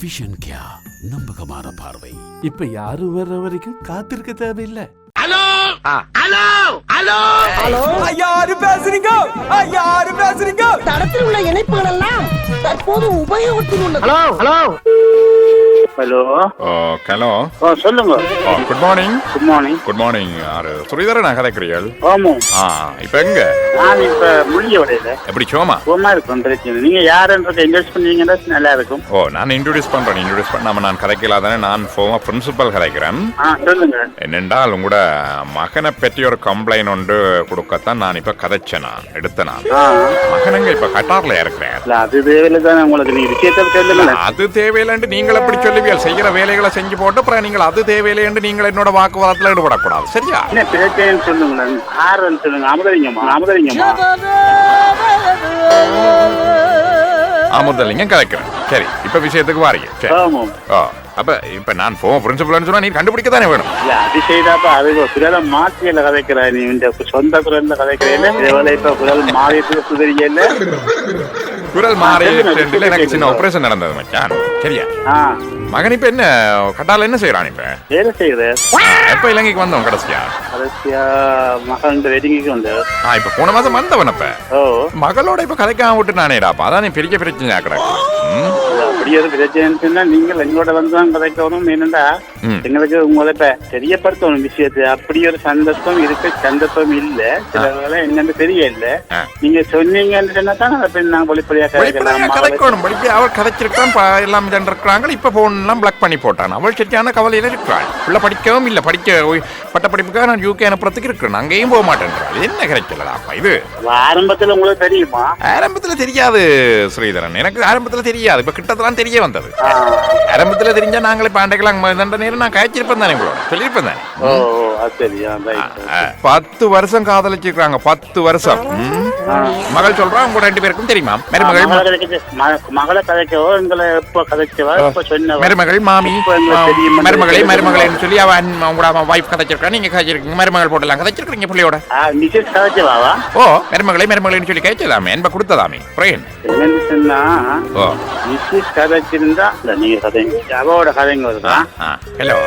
Vision கியா நம்பகமான பார்வை. இப்ப யாரும் வர்ற வரைக்கும் காத்திருக்க தேவையில்லை. யாரு பேசுறீங்க? யாரு பேசுறீங்க? தடத்தில் உள்ள இணைப்புகள் எல்லாம் தற்போது உபயோகத்தில் உள்ளது. ஹலோ? ஓ ஹலோ ஓ சொல்லுங்க. ஓ good morning good morning good morning யாரு? சுரீதரன் கதைக்கிறீர்கள் ஆமாம் ஆ இப்ப எங்க? நான் இப்ப முடிய உடையில எப்படி சோமா சும்மா இருக்கும் பிரச்சனை நீங்க யாருன்றத இன்வெஸ்ட் பண்ணீங்கன்னா நல்லா இருக்கும். ஓ நான் இன்ட்ரோடியூஸ் பண்றேன் இன்ட்ரோடியூஸ் பண்ணாம நான் கதைக்கல தானே நான் ஃபோமா பிரின்சிபல் கதைக்கிறேன். சொல்லுங்க. என்னென்றால் உங்களோட மகனை பற்றி ஒரு கம்ப்ளைண்ட் ஒன்று கொடுக்கத்தான் நான் இப்ப கதைச்சேன் நான் எடுத்த நான். ஆ. மகனுங்க இப்ப கட்டார்ல இருக்கிறேன் அது தேவையில்லை தானே உங்களுக்கு. நீங்க விஷயத்தை சொல்லுங்க அது தேவையில்லைன்னு நீங்கள் எப்படி சொல்லுவீர்கள் செய்யற வேலைகளை செஞ்சு போட்டு அப்புறம் நீங்கள் அது தேவையில்லைன்னு நீங்கள் என்னோட வாக்குவாதத்தில் ஈடுபடக்கூடாது. சரியா? என்ன பிரச்சனைன்னு சொல்லுங்களேன் ஆறுன்னு சொல்லுங்க. அமுதலிங்கம்மா அமுதலிங்கம்மா. அமுதலிங்கம் கதைக்கிறேன் சரி இப்ப விஷயத்துக்கு வாரீங்க. சரி. ஓ அப்ப இப்ப நான் ஃபோன் பிரின்சிபல்னு சொன்னா நீ கண்டுபிடிக்க தானே வேணும். இல்ல அது செய்தாப்ப அது குரலை மாற்றியல கதைக்கிற நீ. இந்த சொந்த குரல்ல கதைக்கிறேன். இப்ப குரல் மாறிட்டு சுதரியல குரல் மாறி எனக்கு சின்ன. ஆபரேஷன் நடந்தது மச்சான். சரியா? மகன் இப்ப என்ன கட்டால என்ன செய்யறான் இப்ப? வேலை செய்கிறேன் எப்ப இலங்கைக்கு வந்தோம் கடைசியா? கடைசியா மகன் ஆ இப்ப போன மாசம் வந்தவன் அப்ப. ஓ. மகளோட இப்ப கதைக்காம விட்டு நானேடாப்பா அதான் பெரிய பிரச்சனை ம்? அப்படி ஒரு பிரச்சனைன்னு சொன்னா நீங்கள் எங்களோட வந்து தான் கதைக்கணும் என்னண்டா. எங்களுக்கு உங்களை இப்ப தெரியப்படுத்தணும் விஷயத்தை. அப்படி ஒரு சந்தர்ப்பம் இருக்கு சந்தர்ப்பம் இல்ல. சில என்னன்னு தெரியல ஆ. நீங்க சொன்னீங்கன்னு சொன்னா தான் அதை நாங்க வெளிப்படையா கதைக்கணும். வெளிப்படையா அவள் கதைச்சிருக்கான் எல்லாம் இருக்கிறாங்க இப்ப போன் எல்லாம் பிளாக் பண்ணி போட்டான். அவள் சரியான கவலையில இருக்கிறாள். உள்ள படிக்கவும் இல்ல. படிக்க பட்டப்படிப்புக்காக நான் யூகே அனுப்புறதுக்கு இருக்கிறேன். அங்கேயும் போக மாட்டேன்றாள். இது என்ன கிடைக்கலடாப்பா இது? ஆரம்பத்துல உங்களுக்கு தெரியுமா? ஆரம்பத்துல தெரியாது ஸ்ரீதரன். எனக்கு ஆரம்பத்துல தெரியாது. இப்ப கிட்டத்தெல்லாம் தெரிய வந்தது. ஆரம்பத்துல தெரிஞ்சா நாங்களே பாண்டைக்கெல்லாம் தண்ட நேரம் நான் காய்ச்சிருப்பேன் தானே உங்களோட சொல்லியிருப்பேன் தானே? பத்து வருஷம் காதலிச்சிருக்காங்க பத்து வருஷம். மகள் சொல்றான் உங்க ரெண்டு பேருக்கும் தெரியுமா? மருமகள் மருமகள் மாமி? மருமகளே மருமகளேன்னு சொல்லி அவன் உங்களோட வைஃப் கதைச்சிருக்கா. நீங்க கதைச்சிருக்கீங்க. மருமகள் போட்டலாம் கதைச்சிருக்கீங்க பிள்ளையோட? ஓ மருமகளே மருமகளேன்னு சொல்லி கதைச்சதாமே என்ப கொடுத்ததாமே. பிரேன் ஓ. மிஸ்ஸஸ் கதைச்சிருந்தா இல்ல நீங்க கதைங்க அவாவோட கதைங்க வருதா ஹலோ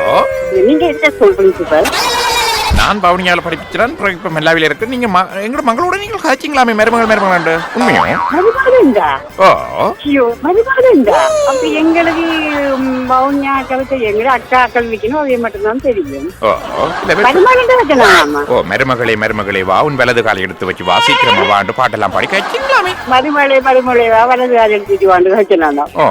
நீங்க என்ன சொல்றீங்க சார் நான் பவுனியால படிப்பிச்சிடான் இப்ப மெல்லாவில இருக்கு. நீங்க எங்களோட மகளோட நீங்க கதைச்சிங்களாமே மருமகள் மருமகள் உண்மையோ? ஓ. ஐயோ மறுபாடுண்டா அப்ப எங்களுக்கு பவுன்யா கவிதை எங்களை அக்கா கல்விக்கணும் அதே மட்டும்தான் தெரியும். ஓ வெ- மருமகளே மருமகளே வா உன் வலது காலை எடுத்து வச்சு வா சீக்கிரமா வாண்டு பாட்டெல்லாம் பாடி கழிச்சிங்களாமே மறுமலை மறுமலை வலது கால் எடுத்துட்டு வாண்டு வைக்கலாம் ஓ.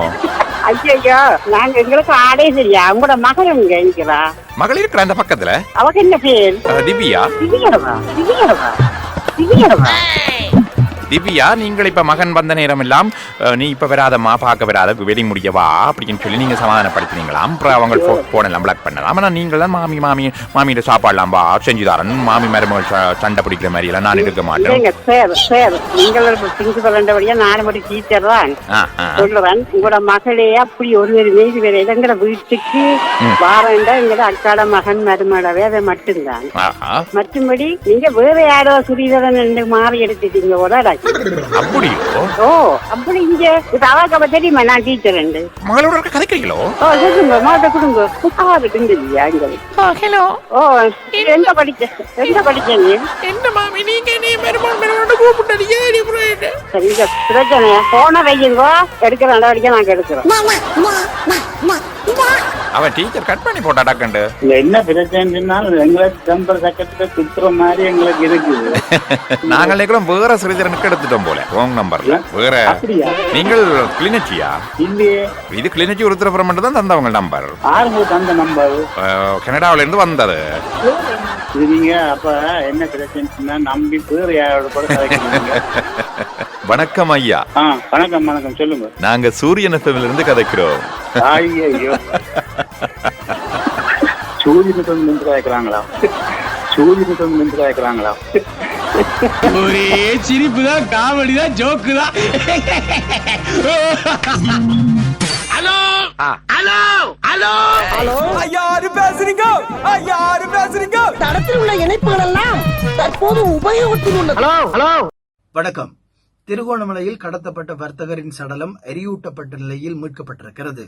ஐயோ நாங்க எங்களுக்கு ஆடே சரியா உங்களோட மகள் எங்க இருக்கிறா மகள் இருக்கிற அந்த பக்கத்துல? அவக்கு என்ன பேர்? திவ்யா. திவ்யடவா? திவ்யடவா? திவ்யடவா? திவ்யா நீங்கள் இப்ப மகன் வந்த நேரம் எல்லாம் நீ இப்ப வராதம்மா பார்க்க வராத வெடி முடியவா அப்படின்னு சொல்லி நீங்க சமாதானப்படுத்தினீங்களாம். அப்புறம் அவங்க போன் எல்லாம் பிளாக் பண்ணலாம். ஆனா நீங்கள் தான் மாமி மாமி மாமியோட சாப்பாடுலாம் வா செஞ்சு தரேன் மாமி மருமகள் சண்டை பிடிக்கிற மாதிரி எல்லாம் நான் இருக்க மாட்டேன். நீங்கள். சொல்லுவேன் உங்களோட மகளே அப்படி ஒரு ஒரு மீது வேற எங்கிற வீட்டுக்கு வாரண்டா எங்கட அக்காட மகன் மருமகளவே அதை மட்டும்தான். மற்றும்படி நீங்க வேற யாரோ சுரீதரன் என்று மாறி எடுத்துட்டீங்க கூட அப்படியோ? ஓ அப்படி இங்க இப்ப அவக்கு தெரியுமா? நான் டீச்சர் என்று மகளோட இருக்க கதைக்கிறீங்களோ? ஓ சொல்லுங்க மாட்ட கொடுங்க. புத்தகம் இல்லையா இங்க? ஹலோ ஓ எங்க படிச்ச எங்க படிச்சீங்க என்ன மாமி நீங்க நீ மருமகள் மருமகள் கூப்பிட்டீங்க சரி இந்த பிரச்சனை போன வையுங்கோ எடுக்கிற நடவடிக்கை நாங்க எடுக்கிறோம் அவன் டீச்சர் கட் பண்ணி போட்டா டக்கண்டு இல்ல என்ன பிரச்சனைன்னா எங்களை டெம்பர் சக்கத்துல சுத்துற மாதிரி எங்களுக்கு இருக்குது. நாங்கள் நினைக்கிறோம் வேற சிறிதரனுக்கு எடுத்துட்டோம் போல ராங் நம்பர்ல வேற நீங்கள் கிளிநொச்சியா இல்லையே இது கிளிநொச்சி உருத்திரபுரம் மட்டும் தான் தந்தவங்க நம்பர் ஆறுமுக அந்த நம்பர் கனடாவில இருந்து வந்தது. இது நீங்க அப்ப என்ன பிரச்சனைன்னா நம்பி பேர் யாரோட கூட வணக்கம் ஐயா. வணக்கம் வணக்கம். சொல்லுங்க. நாங்க சூரியன் எஃப்எம்ல இருந்து கதைக்கிறோம். ஐயோ சூரியனுக்கு வந்து நின்று கேட்கறாங்களா சூரியனுக்கு வந்து நின்று கேட்கறாங்களா ஒரே சிரிப்பு தான் காமெடி தான் ஜோக்கு தான் யாரு பேசுறீங்க யாரு பேசுறீங்க. தடத்தில் உள்ள இணைப்புகள் எல்லாம் தற்போது உபயோகத்தில் உள்ளது. வணக்கம். திருகோணமலையில் கடத்தப்பட்ட வர்த்தகரின் சடலம் எரியூட்டப்பட்ட நிலையில் மீட்கப்பட்டிருக்கிறது.